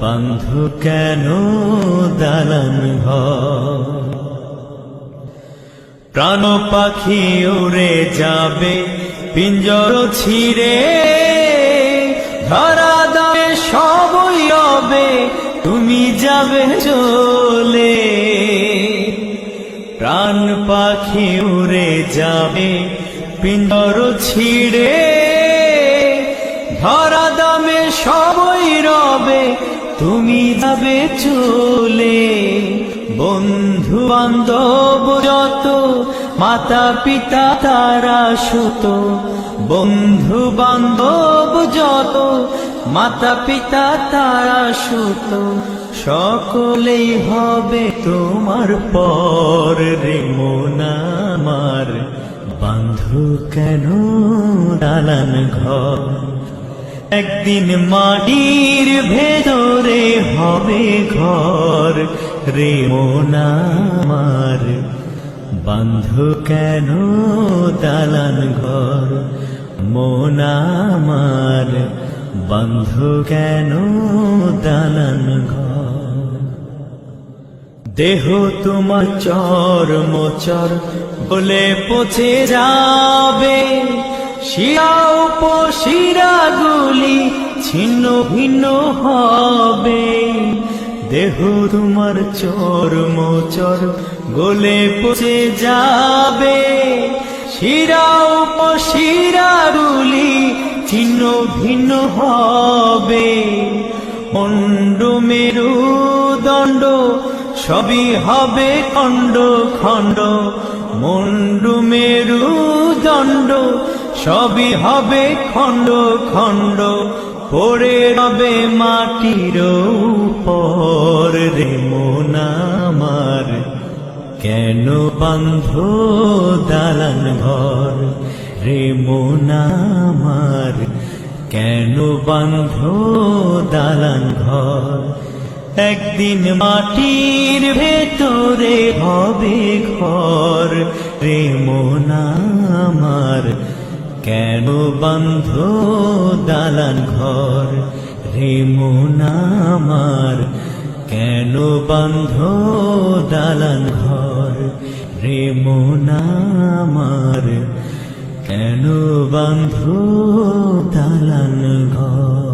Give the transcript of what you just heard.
বন্ধু কেন দালান প্রাণ পাখি উড়ে যাবে, পিঞ্জর ছিঁড়ে। ধরা দামে সবই রবে তুমি যাবে চলে। প্রাণ পাখি উড়ে যাবে, পিঞ্জর ছিঁড়ে। ধরা দামে সবই রবে তুমি যাবে চলে। বন্ধু বান্ধব যত, মাতা পিতা তারা সুত। বন্ধু বান্ধব যত, মাতা পিতা তারা সুত। সকলেই হবে তোমার পর রে মন আমার। বন্ধু কেন দালান ঘর? একদিন মাটির ভেতরে হবে ঘর রে মন আমার। বন্ধু কেন দালান ঘর? মন আমার। কেন দালান ঘর? দেহ তোমার চর মোচর বলে পচে যাবে। উপশিরাগুলি ছিন্ন ভিন্ন হবে। দেহ তোমার চর মোচর গলে পচে যাবে। শিরা উপশিরাগুলি ছিন্ন ভিন্ন হবে। মন্ড মেরু দণ্ড সবই হবে খণ্ড খণ্ড। মন্ডু মেরু দণ্ড সবই হবে খণ্ড খণ্ড। পড়ে রবে মাটির উপর রে মন আমার। কেন বন্ধ দালান ঘর রে মন আমার? কেন বন্ধ দালান ঘর? একদিন মাটির ভেতরে হবে ঘর রে মন আমার। কেন বন্ধ দালান ঘর? রেমুনামার মন কেন বন্ধ দালান ঘর? রেমুনামার মন কেন বন্ধ দালান ঘর?